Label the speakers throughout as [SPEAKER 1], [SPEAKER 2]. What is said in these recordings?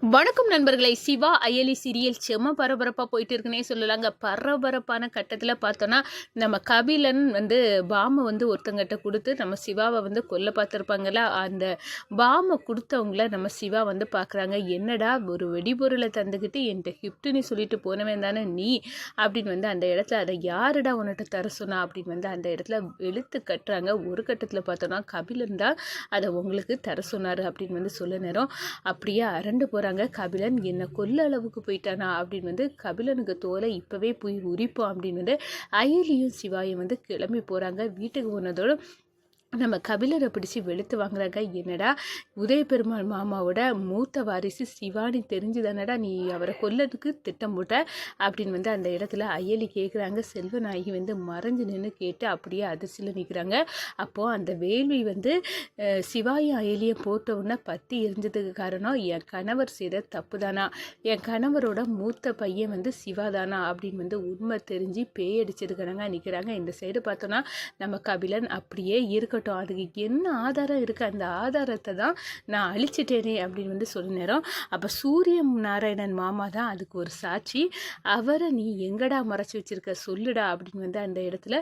[SPEAKER 1] வணக்கம் நண்பர்களை. சிவா அயலி சீரியல் செம்ம பரபரப்பாக போயிட்டு இருக்குன்னே சொல்லலாங்க. பரபரப்பான கட்டத்தில் பார்த்தோன்னா நம்ம கபிலன் வந்து பாமை வந்து ஒருத்தங்கிட்ட கொடுத்து நம்ம சிவாவை வந்து கொல்ல பார்த்துருப்பாங்கல்ல அந்த பாமை கொடுத்தவங்கள நம்ம சிவா வந்து பார்க்குறாங்க. என்னடா ஒரு வெடிபொருளை தந்துக்கிட்டு என்கிட்ட கிஃப்ட்டுன்னு சொல்லிட்டு போனவன் தானே நீ? அப்படின்னு வந்து அந்த இடத்துல அதை யாருடா உன்கிட்ட தர சொன்னா? அப்படின்னு வந்து அந்த இடத்துல எழுத்து கட்டுறாங்க. ஒரு கட்டத்தில் பார்த்தோன்னா கபிலன் தான் அதை உங்களுக்கு தர சொன்னார் அப்படின்னு வந்து சொல்ல நேரம். அப்படியே அரண்டு போகிறாங்க கபிலன் என்னை கொல்ல அளவுக்கு போயிட்டானா? அப்படின்னு வந்து கபிலனுக்கு தோலை இப்போவே போய் உரிப்போம் அப்படின்னு வந்து அயலியும் சிவாயும் வந்து கிளம்பி போகிறாங்க வீட்டுக்கு போனதோட நம்ம கபிலரை பிடிச்சி வெளுத்து வாங்குறாங்க. என்னடா உதய பெருமாள் மாமாவோட மூத்த வாரிசு சிவானி தெரிஞ்சு தானடா நீ அவரை கொல்லதுக்கு திட்டம் போட்ட? அப்படின்னு வந்து அந்த இடத்துல அயலி கேட்குறாங்க செல்வநாயகி வந்து மறைஞ்சு நின்று கேட்டு அப்படியே அதிர்ச்சியில் நிற்கிறாங்க அப்போது அந்த வேள்வி வந்து சிவாயி சிவாயும் போட்டவுடனே போட்ட உடனே பற்றி எரிஞ்சதுக்கு காரணம் என் கணவர் செய்த தப்பு தானா என் கணவரோட மூத்த பையன் வந்து சிவா தானா அப்படின்னு வந்து உண்மை தெரிஞ்சு பேய் அடிச்சிருக்கிறாங்க நிற்கிறாங்க இந்த சைடு பார்த்தோன்னா நம்ம கபிலன் அப்படியே இருக்கட்டும். அதுக்கு என்ன ஆதாரம் இருக்குது அந்த ஆதாரத்தை தான் நான் அழிச்சிட்டேனே அப்படின்னு வந்து சொல்ல நேரம். அப்போ சூரிய நாராயணன் மாமா தான் அதுக்கு ஒரு சாட்சி. அவரை நீ எங்கடா மறைச்சி வச்சிருக்க? சொல்லுடா அப்படின்னு வந்து அந்த இடத்துல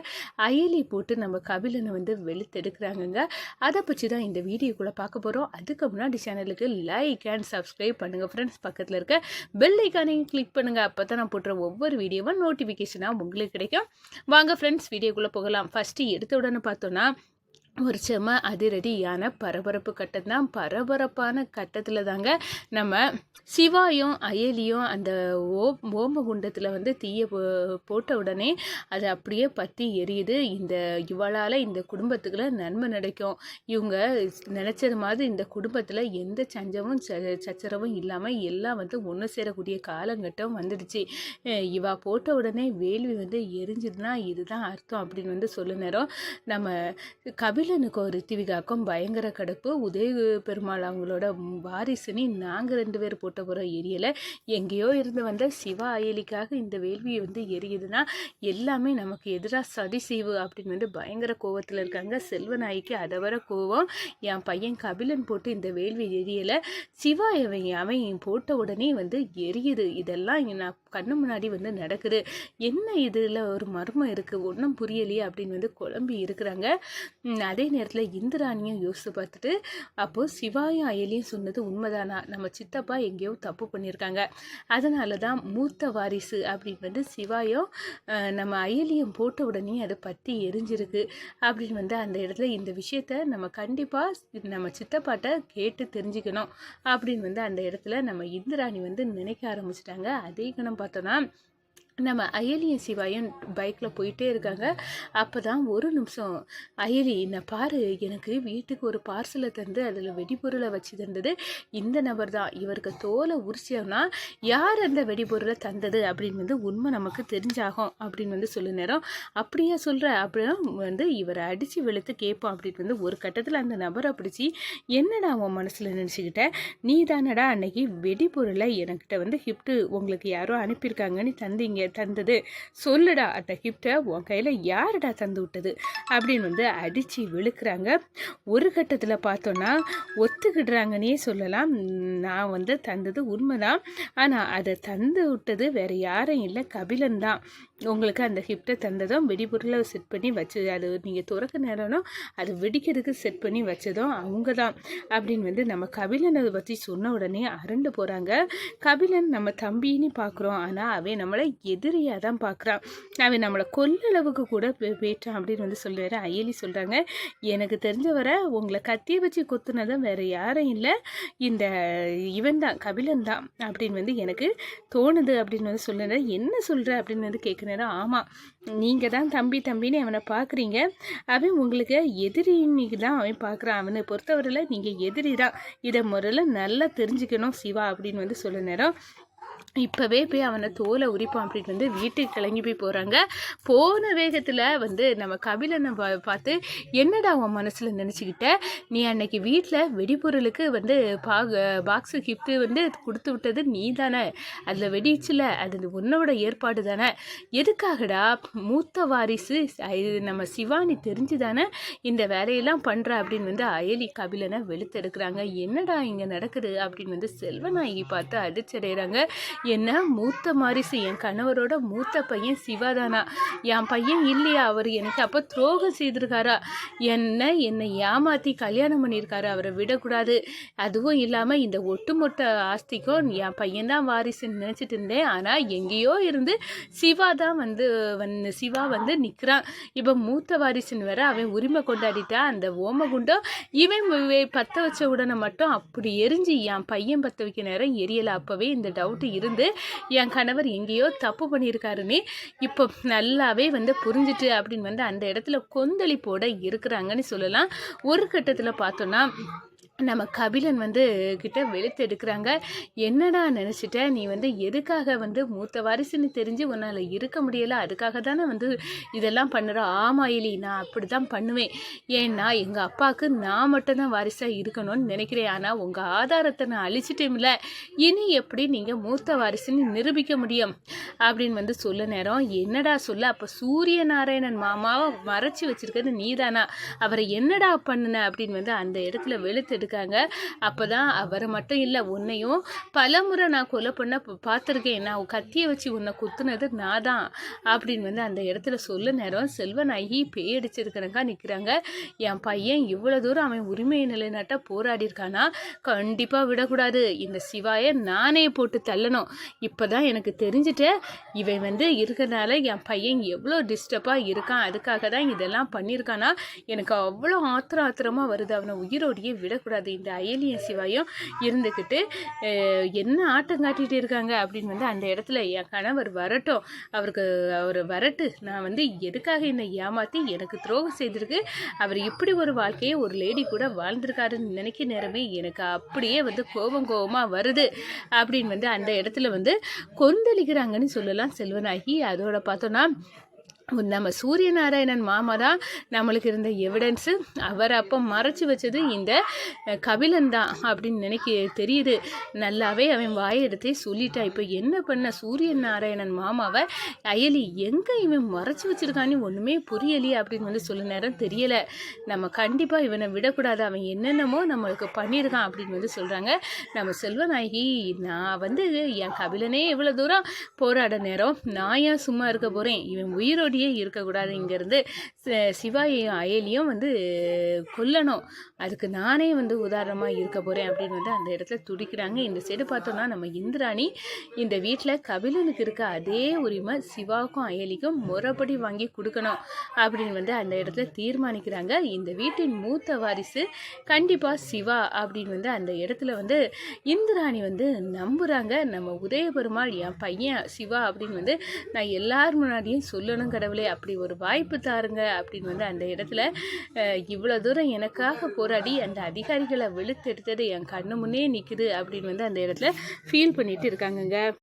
[SPEAKER 1] அயலி போட்டு நம்ம கபிலனை வந்து வெளுத்தெடுக்கிறாங்கங்க. அதை பற்றி தான் இந்த வீடியோக்குள்ளே பார்க்க போகிறோம் அதுக்கு முன்னாடி சேனலுக்கு லைக் அண்ட் சப்ஸ்கிரைப் பண்ணுங்கள் ஃப்ரெண்ட்ஸ் பக்கத்தில் இருக்க பெல் ஐக்கானையும் கிளிக் பண்ணுங்கள் அப்போ தான் நான் போடுற ஒவ்வொரு வீடியோவும் நோட்டிஃபிகேஷனாக உங்களுக்கு கிடைக்கும். வாங்க ஃப்ரெண்ட்ஸ் வீடியோக்குள்ளே போகலாம். ஃபஸ்ட்டு எடுத்த உடனே பார்த்தோன்னா ஒரு செம அதிரடியான பரபரப்பு கட்டம் தான். பரபரப்பான கட்டத்தில் தாங்க நம்ம சிவாயும் அயலியும் அந்த ஓ ஓமகுண்டத்தில் வந்து தீயை போ- போட்ட உடனே அது அப்படியே பற்றி எரியுது. இந்த இவளால் இந்த குடும்பத்துக்குள்ள நன்மை நடக்கும். இவங்க நினச்சது மாதிரி இந்த குடும்பத்தில் எந்த சஞ்சமும் ச- சச்சரவும் இல்லாமல் எல்லாம் வந்து ஒன்று சேரக்கூடிய காலகட்டம் வந்துடுச்சு. இவா போட்ட உடனே வேள்வி வந்து எரிஞ்சுதுன்னா இதுதான் அர்த்தம் அப்படின்னு வந்து சொல்ல நேரம் நம்ம கபிலனுக்கும் ரித்திவிகாக்கும் பயங்கர கடுப்பு. உதய பெருமாள் அவங்களோட வாரிசுன்னு நாங்கள் ரெண்டு பேர் போட்ட போகிற எரியலை எங்கேயோ இருந்து வந்த சிவா அயலிக்காக இந்த வேள்வியை வந்து எரியுதுன்னா எல்லாமே நமக்கு எதிராக சதி செய்வு அப்படின்னு வந்து பயங்கர கோவத்தில் இருக்காங்க. செல்வநாய்க்கு அதை வர கோவம். என் பையன் கபிலன் போட்டு இந்த வேள்வி எரியலை. சிவா அவன் அவன் போட்ட உடனே வந்து எரியுது. இதெல்லாம் நான் கண்ணு முன்னாடி வந்து நடக்குது. என்ன இதில் ஒரு மர்மம் இருக்குது ஒன்றும் புரியலையே அப்படின்னு வந்து குழம்பி இருக்கிறாங்க. அதே நேரத்தில் இந்திராணியும் யோசித்து பார்த்துட்டு அப்போது சிவாயும் அயலியும் சொன்னது உண்மைதானா? நம்ம சித்தப்பா எங்கேயோ தப்பு பண்ணியிருக்காங்க. அதனால தான் மூத்த வாரிசு அப்படின்னு வந்து சிவாயும் நம்ம அயலியும் போட்ட உடனே அது பற்றி எரிஞ்சிருக்கு. அப்படின்னு வந்து அந்த இடத்துல இந்த விஷயத்த நம்ம கண்டிப்பாக நம்ம சித்தப்பாட்ட கேட்டு தெரிஞ்சுக்கணும். அப்படின்னு வந்து அந்த இடத்துல நம்ம இந்திராணி வந்து நினைக்க ஆரம்பிச்சிட்டாங்க. அதே கணம் பார்த்தோன்னா நம்ம அயலியும் சிவாயும் பைக்கில் போயிட்டே இருக்காங்க. அப்போ தான் ஒரு நிமிஷம் அயலி நான் பாரு எனக்கு வீட்டுக்கு ஒரு பார்சலை தந்து அதில் வெடிபொருளை வச்சு தந்தது. இந்த நபர் தான். இவருக்கு தோலை உரிச்சோம்னா யார் அந்த வெடிபொருளை தந்தது? அப்படின்னு வந்து உண்மை நமக்கு தெரிஞ்சாகும் அப்படின்னு வந்து சொல்லு நேரம். அப்படியே சொல்கிற அப்படின்னா வந்து இவரை அடித்து வெளுத்து கேட்போம் அப்படின்னு வந்து ஒரு கட்டத்தில் அந்த நபரை பிடிச்சி என்னடா உன் மனசில் நினச்சிக்கிட்ட? நீ தானடா அன்னைக்கு வெடிபொருளை என்கிட்ட வந்து கிஃப்ட்டு உங்களுக்கு யாரோ அனுப்பியிருக்காங்கன்னு தந்தீங்க. தந்தது. சொல்லுடா அந்த கிஃப்டை உன் கையில் யாருடா தந்து விட்டது? அப்படின்னு வந்து அடித்து விழுக்கிறாங்க. ஒரு கட்டத்தில் பார்த்தோன்னா ஒத்துக்கிடுறாங்கன்னே சொல்லலாம். நான் வந்து தந்தது உண்மைதான். ஆனால் அதை தந்து விட்டது வேற யாரும் இல்லை. கபிலன் தான். உங்களுக்கு அந்த ஹிப்டை தந்ததும் வெடிபொருளை செட் பண்ணி வச்சு அது நீங்கள் துறக்க நேரம்னா அது வெடிக்கிறதுக்கு செட் பண்ணி வச்சதும் அவங்க தான் அப்படின்னு வந்து நம்ம கபிலனை பற்றி சொன்ன உடனே அரண்டு போகிறாங்க கபிலன் நம்ம தம்பின்னு பார்க்குறோம் ஆனால் அவன் நம்மளை எதிரியாக தான் பார்க்குறான் அவன் நம்மளை கொல்லளவுக்கு கூட பே- போயிட்டான் அப்படின்னு வந்து சொல்லுவார். அயலி சொல்கிறாங்க எனக்கு தெரிஞ்ச வர உங்களை கத்தியை வச்சு கொத்துனதும் வேறு யாரும் இல்லை. இந்த இவன் தான் கபிலன் தான். அப்படின்னு வந்து எனக்கு தோணுது அப்படின்னு வந்து சொல்லுற என்ன சொல்கிற அப்படின்னு வந்து கேட்குறேன் ஆமாம் நீங்கள் தான் தம்பி தம்பின்னு அவனை பார்க்குறீங்க அவன் உங்களுக்கு எதிரின்னு தான் அவன் பார்க்குறான் அவனை பொறுத்தவரையில் நீங்கள் எதிரி தான் இதை முதல்ல நல்லா தெரிஞ்சுக்கணும் சிவா அப்படின்னு வந்து சொல்ல நேரம். இப்போவே போய் அவனை தோலை உரிப்பான் அப்படின்ட்டு வந்து வீட்டுக்கு கிளம்பி போய் போகிறாங்க போன வேகத்தில் வந்து நம்ம கபிலனை பா பார்த்து என்னடா அவன் மனசில் நினச்சிக்கிட்ட? நீ அன்னைக்கு வீட்டில் வெடிபொருளுக்கு வந்து பா பாக்ஸு கிஃப்ட்டு வந்து கொடுத்து விட்டது நீ தானே அதில் வெடிச்சுல அது உன்னோட ஏற்பாடு தானே. எதுக்காகடா மூத்த வாரிசு இது நம்ம சிவானி தெரிஞ்சு தானே இந்த வேலையெல்லாம் பண்ணுற அப்படின்னு வந்து அயலி கபிலனை வெளுத்தெடுக்கிறாங்க. என்னடா இங்கே நடக்குது? அப்படின்னு வந்து செல்வநாயகி பார்த்து அடிச்சடைகிறாங்க என்ன மூத்த மாரிசு? என் கணவரோட மூத்த பையன் சிவாதானா. என் பையன் இல்லையா? அவர் எனக்கு அப்போ துரோகம் செய்திருக்காரா? என்ன என்னை ஏமாற்றி கல்யாணம் பண்ணியிருக்காரு. அவரை விடக்கூடாது. அதுவும் இல்லாமல் இந்த ஒட்டுமொத்த ஆஸ்திக்கும் என் பையன்தான் வாரிசுன்னு நினச்சிட்டு இருந்தேன். ஆனால் எங்கேயோ இருந்து சிவா தான் வந்து வந்து சிவா வந்து நிற்கிறான் இப்போ மூத்த வாரிசுன்னு வேற அவன் உரிமை கொண்டாடிட்டா அந்த ஓமகுண்டம் இவன் பற்ற வச்ச உடனே மட்டும் அப்படி எரிஞ்சு என் பையன் பற்ற வைக்க நேரம் எரியலை. அப்போவே இந்த டவுட்டு இருந்து என் கணவர் எங்கேயோ தப்பு பண்ணியிருக்காருன்னு இப்போ நல்லாவே வந்து புரிஞ்சுட்டு அப்படின்னு வந்து அந்த இடத்துல கொந்தளிப்போட இருக்கிறாங்கன்னு சொல்லலாம். ஒரு கட்டத்தில் பார்த்தோன்னா நம்ம கபிலன் வந்து கிட்ட வெளுத்து எடுக்கிறாங்க. என்னடா நினச்சிட்ட? நீ வந்து எதுக்காக வந்து மூத்த வாரிசுன்னு தெரிஞ்சு உன்னால் இருக்க முடியலை? அதுக்காக தானே வந்து இதெல்லாம் பண்ணுற ஆமாயிலி இலி நான் அப்படி தான் பண்ணுவேன். ஏன்னா எங்கள் அப்பாவுக்கு நான் மட்டும்தான் வாரிசாக இருக்கணும்னு நினைக்கிறேன். ஆனால் உங்கள் ஆதாரத்தை நான் அழிச்சிட்டேமில்ல இனி எப்படி நீங்கள் மூத்த வாரிசுன்னு நிரூபிக்க முடியும்? அப்படின்னு வந்து சொல்ல நேரம். என்னடா சொல்ல? அப்போ சூரிய நாராயணன் மாமாவை மறைச்சி வச்சுருக்கிறது நீதானா? அவரை என்னடா பண்ணுன? அப்படின்னு வந்து அந்த இடத்துல வெளுத்து இருக்காங்க அப்போ தான் அவரை மட்டும் இல்லை உன்னையும் பலமுறை நான் கொலை பண்ண ப- பார்த்துருக்கேன். நான் கத்தியை வச்சு உன்னை குத்துனது நான் தான் அப்படின்னு வந்து அந்த இடத்துல சொல்ல நேரம் செல்வன் ஆகி பேய் பேயடிச்சிருக்கிறக்கா நிற்கிறாங்க என் பையன் இவ்வளோ தூரம் அவன் உரிமையை நிலைநாட்ட போராடி இருக்கானா? கண்டிப்பாக விடக்கூடாது. இந்த சிவாயை நானே போட்டு தள்ளணும். இப்போ தான் எனக்கு தெரிஞ்சுட்டு இவன் வந்து இருக்கிறனால என் பையன் எவ்வளோ டிஸ்டர்பாக இருக்கான். அதுக்காக தான் இதெல்லாம் பண்ணியிருக்கானா? எனக்கு அவ்வளோ ஆத்திர ஆத்திரமாக வருது. அவனை உயிரோடையே விடக்கூடாது. இந்த அயலியன் சிவாயும் இருந்துக்கிட்டு என்ன ஆட்டம் காட்டிகிட்டு இருக்காங்க? அப்படின்னு வந்து அந்த இடத்துல என் கணவர் வரட்டும். அவருக்கு அவர் வரட்டு. நான் வந்து எதுக்காக என்னை ஏமாற்றி எனக்கு துரோகம் செய்திருக்கு? அவர் இப்படி ஒரு வாழ்க்கையை ஒரு லேடி கூட வாழ்ந்திருக்காருன்னு நினைக்க நேரமே எனக்கு அப்படியே வந்து கோபம் கோபமாக வருது. அப்படின்னு வந்து அந்த இடத்துல வந்து கொந்தளிக்கிறாங்கன்னு சொல்லலாம் செல்வனாகி அதோட பார்த்தோன்னா நம்ம சூரியநாராயணன் மாமா தான் நம்மளுக்கு இருந்த எவிடன்ஸு அவர் அப்போ மறைச்சி வச்சது இந்த கபிலன் தான் அப்படின்னு நினைக்க தெரியுது. நல்லாவே அவன் வாயெடுத்தே சொல்லிட்டா. இப்போ என்ன பண்ண சூரியன் நாராயணன் மாமாவை? அயலி எங்கே இவன் மறைச்சி வச்சுருக்கான்னு ஒன்றுமே புரியலையே அப்படின்னு வந்து சொல்ல நேரம் தெரியலை. நம்ம கண்டிப்பாக இவனை விடக்கூடாது. அவன் என்னென்னமோ நம்மளுக்கு பண்ணியிருக்கான் அப்படின்னு வந்து சொல்கிறாங்க நம்ம செல்வநாயகி நான் வந்து என் கபிலனே இவ்வளோ தூரம் போராட நேரம் நான் ஏன் சும்மா இருக்க போகிறேன் இவன் உயிரோடி உயிரோடையே இருக்கக்கூடாது. இங்கேருந்து சிவாயையும் அயலியும் வந்து கொல்லணும். அதுக்கு நானே வந்து உதாரணமாக இருக்க போகிறேன் அப்படின்னு வந்து அந்த இடத்துல துடிக்கிறாங்க. இந்த சைடு பார்த்தோன்னா நம்ம இந்திராணி. இந்த வீட்டில் கபிலனுக்கு இருக்க அதே உரிமை சிவாவுக்கும் அயலிக்கும் முறைப்படி வாங்கி கொடுக்கணும் அப்படின்னு வந்து அந்த இடத்துல தீர்மானிக்கிறாங்க. இந்த வீட்டின் மூத்த வாரிசு கண்டிப்பாக சிவா அப்படின்னு வந்து அந்த இடத்துல வந்து இந்திராணி வந்து நம்புகிறாங்க நம்ம உதயபெருமாள் என் பையன் சிவா அப்படின்னு வந்து நான் எல்லார் முன்னாடியும் சொல்லணும் கடவுள். அப்படி ஒரு வாய்ப்பு தாருங்க அப்படின்னு வந்து அந்த இடத்துல இவ்வளோ தூரம் எனக்காக போராடி அந்த அதிகாரிகளை வெளுத்தெடுத்தது என் கண்ணு முன்னே நிற்குது அப்படின்னு வந்து அந்த இடத்துல ஃபீல் பண்ணிட்டு இருக்காங்கங்க.